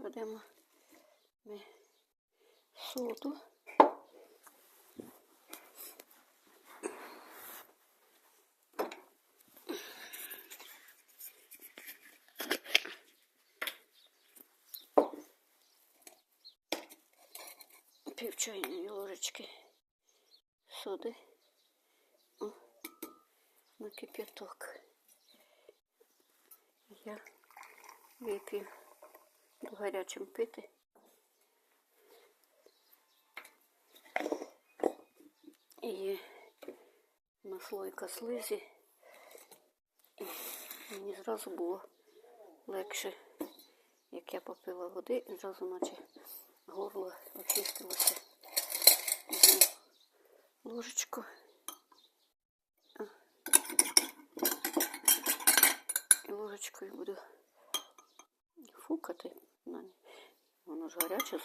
кладемо ми соду. Пів чайної ложечки соди О, на кип'яток. Я вип'ю гарячим пити. І наслойка слизі. І мені зразу було легше, як я попила води, і зразу наче горло очистилося. Ложечку. І ложечкою буду фукати. Воно ж гаряче.